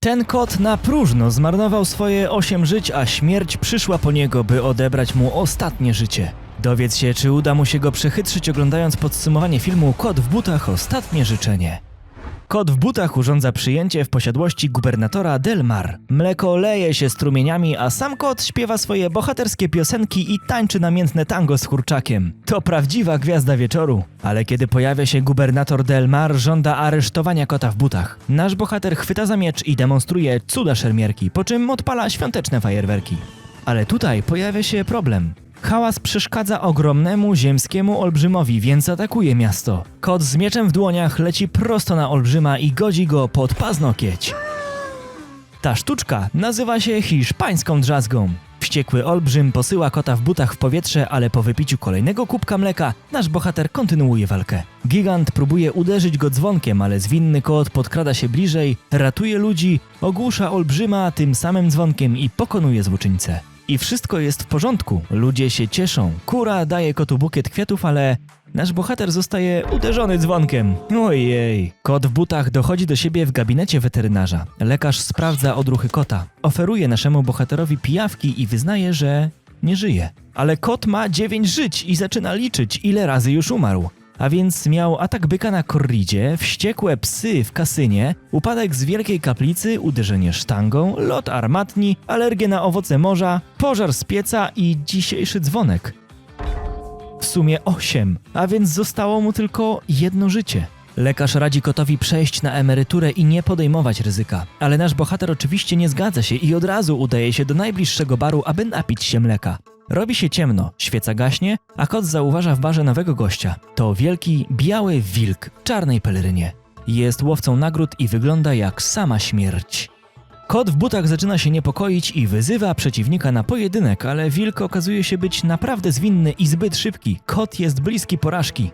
Ten kot na próżno zmarnował swoje osiem żyć, a śmierć przyszła po niego, by odebrać mu ostatnie życie. Dowiedz się, czy uda mu się go przechytrzyć oglądając podsumowanie filmu Kot w butach Ostatnie życzenie. Kot w butach urządza przyjęcie w posiadłości gubernatora Del Mar. Mleko leje się strumieniami, a sam kot śpiewa swoje bohaterskie piosenki i tańczy namiętne tango z kurczakiem. To prawdziwa gwiazda wieczoru. Ale kiedy pojawia się gubernator Del Mar, żąda aresztowania kota w butach. Nasz bohater chwyta za miecz i demonstruje cuda szermierki, po czym odpala świąteczne fajerwerki. Ale tutaj pojawia się problem. Hałas przeszkadza ogromnemu ziemskiemu olbrzymowi, więc atakuje miasto. Kot z mieczem w dłoniach leci prosto na olbrzyma i godzi go pod paznokieć. Ta sztuczka nazywa się hiszpańską drzazgą. Wściekły olbrzym posyła kota w butach w powietrze, ale po wypiciu kolejnego kubka mleka nasz bohater kontynuuje walkę. Gigant próbuje uderzyć go dzwonkiem, ale zwinny kot podkrada się bliżej, ratuje ludzi, ogłusza olbrzyma tym samym dzwonkiem i pokonuje złoczyńcę. I wszystko jest w porządku, ludzie się cieszą. Kura daje kotu bukiet kwiatów, ale nasz bohater zostaje uderzony dzwonkiem. Ojej. Kot w butach dochodzi do siebie w gabinecie weterynarza. Lekarz sprawdza odruchy kota. Oferuje naszemu bohaterowi pijawki i wyznaje, że nie żyje. Ale kot ma 9 żyć i zaczyna liczyć, ile razy już umarł. A więc miał atak byka na korridzie, wściekłe psy w kasynie, upadek z wielkiej kaplicy, uderzenie sztangą, lot armatni, alergię na owoce morza, pożar z pieca i dzisiejszy dzwonek. W sumie 8, a więc zostało mu tylko jedno życie. Lekarz radzi kotowi przejść na emeryturę i nie podejmować ryzyka. Ale nasz bohater oczywiście nie zgadza się i od razu udaje się do najbliższego baru, aby napić się mleka. Robi się ciemno, świeca gaśnie, a kot zauważa w barze nowego gościa. To wielki, biały wilk w czarnej pelerynie. Jest łowcą nagród i wygląda jak sama śmierć. Kot w butach zaczyna się niepokoić i wyzywa przeciwnika na pojedynek, ale wilk okazuje się być naprawdę zwinny i zbyt szybki. Kot jest bliski porażki.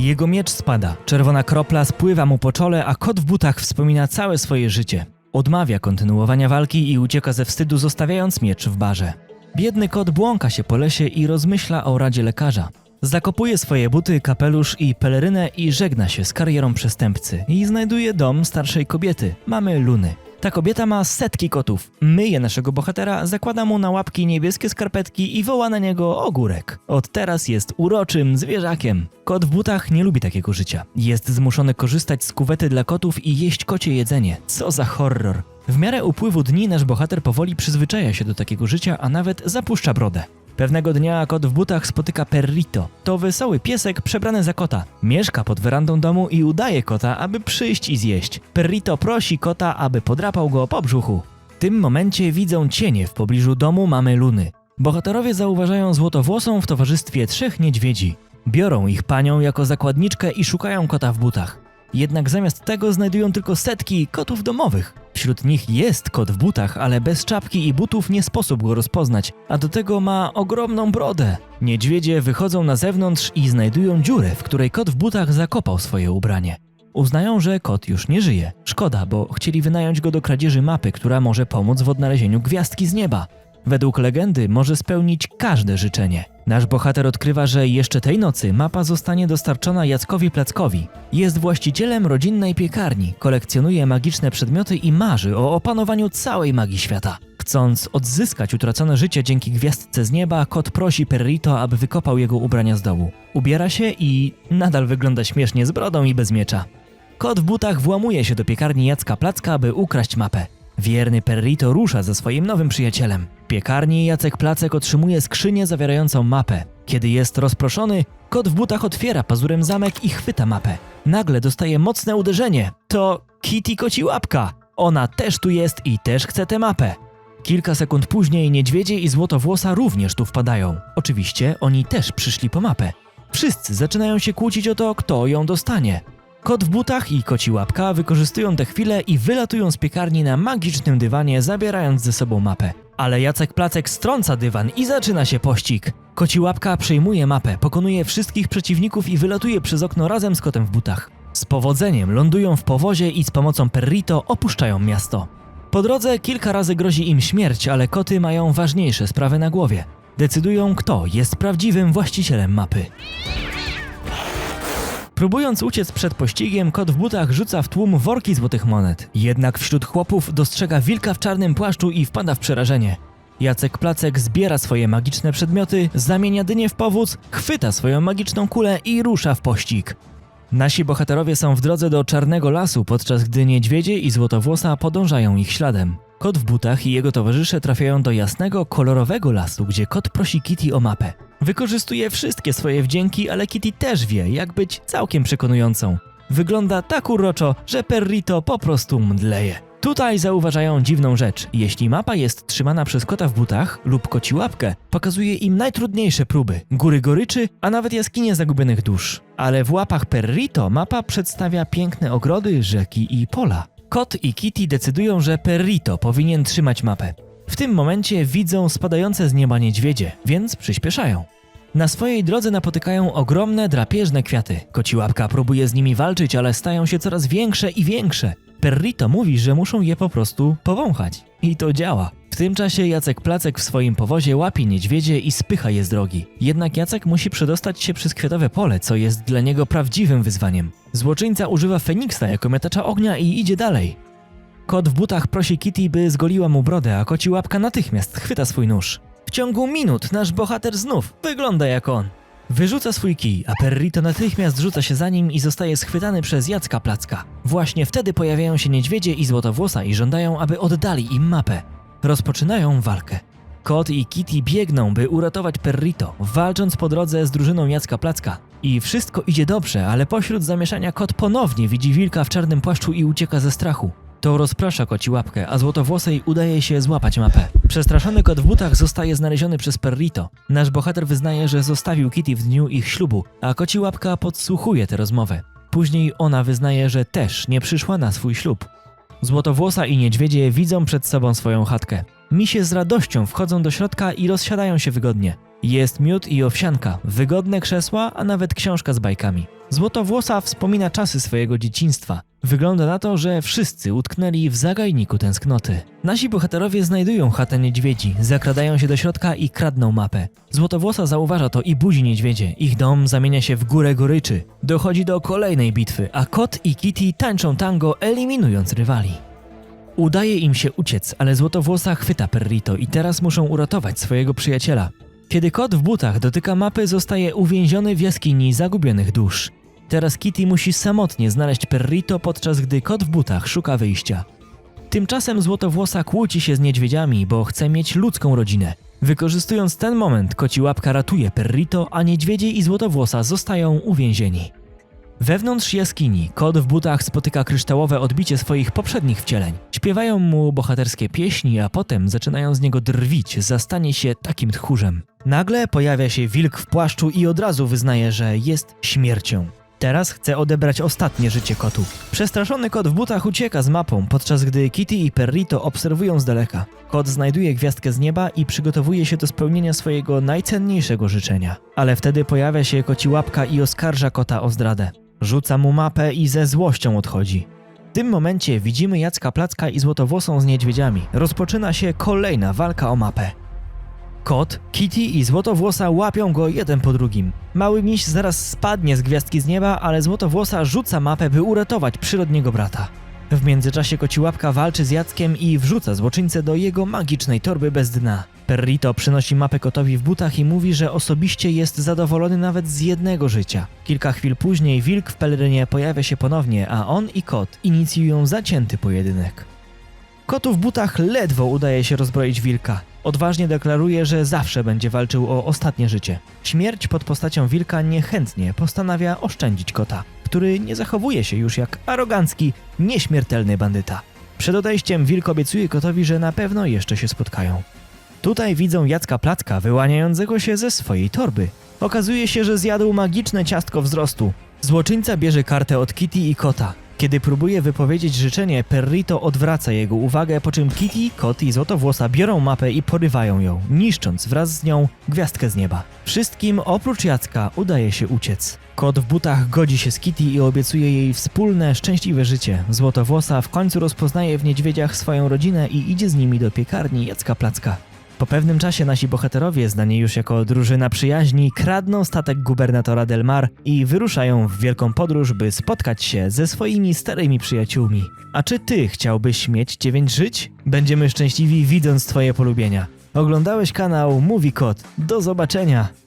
Jego miecz spada, czerwona kropla spływa mu po czole, a kot w butach wspomina całe swoje życie. Odmawia kontynuowania walki i ucieka ze wstydu, zostawiając miecz w barze. Biedny kot błąka się po lesie i rozmyśla o radzie lekarza. Zakopuje swoje buty, kapelusz i pelerynę i żegna się z karierą przestępcy i znajduje dom starszej kobiety, mamy Luny. Ta kobieta ma setki kotów. Myje naszego bohatera, zakłada mu na łapki niebieskie skarpetki i woła na niego ogórek. Od teraz jest uroczym zwierzakiem. Kot w butach nie lubi takiego życia. Jest zmuszony korzystać z kuwety dla kotów i jeść kocie jedzenie. Co za horror. W miarę upływu dni nasz bohater powoli przyzwyczaja się do takiego życia, a nawet zapuszcza brodę. Pewnego dnia kot w butach spotyka Perrito. To wesoły piesek przebrany za kota. Mieszka pod werandą domu i udaje kota, aby przyjść i zjeść. Perrito prosi kota, aby podrapał go po brzuchu. W tym momencie widzą cienie w pobliżu domu mamy Luny. Bohaterowie zauważają złotowłosą w towarzystwie trzech niedźwiedzi. Biorą ich panią jako zakładniczkę i szukają kota w butach. Jednak zamiast tego znajdują tylko setki kotów domowych. Wśród nich jest kot w butach, ale bez czapki i butów nie sposób go rozpoznać, a do tego ma ogromną brodę. Niedźwiedzie wychodzą na zewnątrz i znajdują dziurę, w której kot w butach zakopał swoje ubranie. Uznają, że kot już nie żyje. Szkoda, bo chcieli wynająć go do kradzieży mapy, która może pomóc w odnalezieniu gwiazdki z nieba. Według legendy może spełnić każde życzenie. Nasz bohater odkrywa, że jeszcze tej nocy mapa zostanie dostarczona Jackowi Plackowi. Jest właścicielem rodzinnej piekarni, kolekcjonuje magiczne przedmioty i marzy o opanowaniu całej magii świata. Chcąc odzyskać utracone życie dzięki gwiazdce z nieba, kot prosi Perrito, aby wykopał jego ubrania z dołu. Ubiera się i nadal wygląda śmiesznie z brodą i bez miecza. Kot w butach włamuje się do piekarni Jacka Placka, aby ukraść mapę. Wierny Perrito rusza ze swoim nowym przyjacielem. Piekarni Jacek Placek otrzymuje skrzynię zawierającą mapę. Kiedy jest rozproszony, kot w butach otwiera pazurem zamek i chwyta mapę. Nagle dostaje mocne uderzenie. To Kitty koci łapka. Ona też tu jest i też chce tę mapę. Kilka sekund później niedźwiedzie i złotowłosa również tu wpadają. Oczywiście oni też przyszli po mapę. Wszyscy zaczynają się kłócić o to, kto ją dostanie. Kot w butach i koci łapka wykorzystują tę chwilę i wylatują z piekarni na magicznym dywanie, zabierając ze sobą mapę. Ale Jacek Placek strąca dywan i zaczyna się pościg. Koci łapka przejmuje mapę, pokonuje wszystkich przeciwników i wylatuje przez okno razem z kotem w butach. Z powodzeniem lądują w powozie i z pomocą Perrito opuszczają miasto. Po drodze kilka razy grozi im śmierć, ale koty mają ważniejsze sprawy na głowie. Decydują, kto jest prawdziwym właścicielem mapy. Próbując uciec przed pościgiem, kot w butach rzuca w tłum worki złotych monet. Jednak wśród chłopów dostrzega wilka w czarnym płaszczu i wpada w przerażenie. Jacek Placek zbiera swoje magiczne przedmioty, zamienia dynię w powóz, chwyta swoją magiczną kulę i rusza w pościg. Nasi bohaterowie są w drodze do Czarnego Lasu, podczas gdy niedźwiedzie i złotowłosa podążają ich śladem. Kot w butach i jego towarzysze trafiają do jasnego, kolorowego lasu, gdzie kot prosi Kitty o mapę. Wykorzystuje wszystkie swoje wdzięki, ale Kitty też wie, jak być całkiem przekonującą. Wygląda tak uroczo, że Perrito po prostu mdleje. Tutaj zauważają dziwną rzecz. Jeśli mapa jest trzymana przez kota w butach lub koci łapkę, pokazuje im najtrudniejsze próby, góry goryczy, a nawet jaskinie zagubionych dusz. Ale w łapach Perrito mapa przedstawia piękne ogrody, rzeki i pola. Kot i Kitty decydują, że Perrito powinien trzymać mapę. W tym momencie widzą spadające z nieba niedźwiedzie, więc przyspieszają. Na swojej drodze napotykają ogromne, drapieżne kwiaty. Koci łapka próbuje z nimi walczyć, ale stają się coraz większe i większe. Perrito mówi, że muszą je po prostu powąchać. I to działa. Tym czasie Jacek Placek w swoim powozie łapie niedźwiedzie i spycha je z drogi. Jednak Jacek musi przedostać się przez kwiatowe pole, co jest dla niego prawdziwym wyzwaniem. Złoczyńca używa Feniksa jako miotacza ognia i idzie dalej. Kot w butach prosi Kitty, by zgoliła mu brodę, a koci łapka natychmiast chwyta swój nóż. W ciągu minut nasz bohater znów wygląda jak on. Wyrzuca swój kij, a Perrito natychmiast rzuca się za nim i zostaje schwytany przez Jacka Placka. Właśnie wtedy pojawiają się niedźwiedzie i złotowłosa i żądają, aby oddali im mapę. Rozpoczynają walkę. Kot i Kitty biegną, by uratować Perrito, walcząc po drodze z drużyną Jacka Placka. I wszystko idzie dobrze, ale pośród zamieszania kot ponownie widzi wilka w czarnym płaszczu i ucieka ze strachu. To rozprasza koci łapkę, a złotowłosej udaje się złapać mapę. Przestraszony kot w butach zostaje znaleziony przez Perrito. Nasz bohater wyznaje, że zostawił Kitty w dniu ich ślubu, a koci łapka podsłuchuje tę rozmowę. Później ona wyznaje, że też nie przyszła na swój ślub. Złotowłosa i niedźwiedzie widzą przed sobą swoją chatkę. Misie z radością wchodzą do środka i rozsiadają się wygodnie. Jest miód i owsianka, wygodne krzesła, a nawet książka z bajkami. Złotowłosa wspomina czasy swojego dzieciństwa. Wygląda na to, że wszyscy utknęli w zagajniku tęsknoty. Nasi bohaterowie znajdują chatę niedźwiedzi, zakradają się do środka i kradną mapę. Złotowłosa zauważa to i budzi niedźwiedzie. Ich dom zamienia się w górę goryczy. Dochodzi do kolejnej bitwy, a kot i Kitty tańczą tango, eliminując rywali. Udaje im się uciec, ale Złotowłosa chwyta Perrito i teraz muszą uratować swojego przyjaciela. Kiedy kot w butach dotyka mapy, zostaje uwięziony w jaskini zagubionych dusz. Teraz Kitty musi samotnie znaleźć Perrito, podczas gdy kot w butach szuka wyjścia. Tymczasem Złotowłosa kłóci się z niedźwiedziami, bo chce mieć ludzką rodzinę. Wykorzystując ten moment, koci łapka ratuje Perrito, a niedźwiedzie i Złotowłosa zostają uwięzieni. Wewnątrz jaskini kot w butach spotyka kryształowe odbicie swoich poprzednich wcieleń. Śpiewają mu bohaterskie pieśni, a potem zaczynają z niego drwić, zastanie się takim tchórzem. Nagle pojawia się wilk w płaszczu i od razu wyznaje, że jest śmiercią. Teraz chce odebrać ostatnie życie kotu. Przestraszony kot w butach ucieka z mapą, podczas gdy Kitty i Perrito obserwują z daleka. Kot znajduje gwiazdkę z nieba i przygotowuje się do spełnienia swojego najcenniejszego życzenia. Ale wtedy pojawia się koci łapka i oskarża kota o zdradę. Rzuca mu mapę i ze złością odchodzi. W tym momencie widzimy Jacka Placka i Złotowłosą z niedźwiedziami. Rozpoczyna się kolejna walka o mapę. Kot, Kitty i Złotowłosa łapią go jeden po drugim. Mały miś zaraz spadnie z gwiazdki z nieba, ale Złotowłosa rzuca mapę, by uratować przyrodniego brata. W międzyczasie kociłapka walczy z Jackiem i wrzuca złoczyńcę do jego magicznej torby bez dna. Perrito przynosi mapę kotowi w butach i mówi, że osobiście jest zadowolony nawet z jednego życia. Kilka chwil później wilk w pelerynie pojawia się ponownie, a on i kot inicjują zacięty pojedynek. Kotu w butach ledwo udaje się rozbroić wilka. Odważnie deklaruje, że zawsze będzie walczył o ostatnie życie. Śmierć pod postacią wilka niechętnie postanawia oszczędzić kota, który nie zachowuje się już jak arogancki, nieśmiertelny bandyta. Przed odejściem wilk obiecuje kotowi, że na pewno jeszcze się spotkają. Tutaj widzą Jacka Placka wyłaniającego się ze swojej torby. Okazuje się, że zjadł magiczne ciastko wzrostu. Złoczyńca bierze kartę od Kitty i kota. Kiedy próbuje wypowiedzieć życzenie, Perrito odwraca jego uwagę, po czym Kitty, kot i Złotowłosa biorą mapę i porywają ją, niszcząc wraz z nią gwiazdkę z nieba. Wszystkim oprócz Jacka udaje się uciec. Kot w butach godzi się z Kitty i obiecuje jej wspólne, szczęśliwe życie. Złotowłosa w końcu rozpoznaje w niedźwiedziach swoją rodzinę i idzie z nimi do piekarni Jacka Placka. Po pewnym czasie nasi bohaterowie, znani już jako drużyna przyjaźni, kradną statek gubernatora Del Mar i wyruszają w wielką podróż, by spotkać się ze swoimi starymi przyjaciółmi. A czy ty chciałbyś mieć dziewięć żyć? Będziemy szczęśliwi widząc twoje polubienia. Oglądałeś kanał Mówi Kot. Do zobaczenia!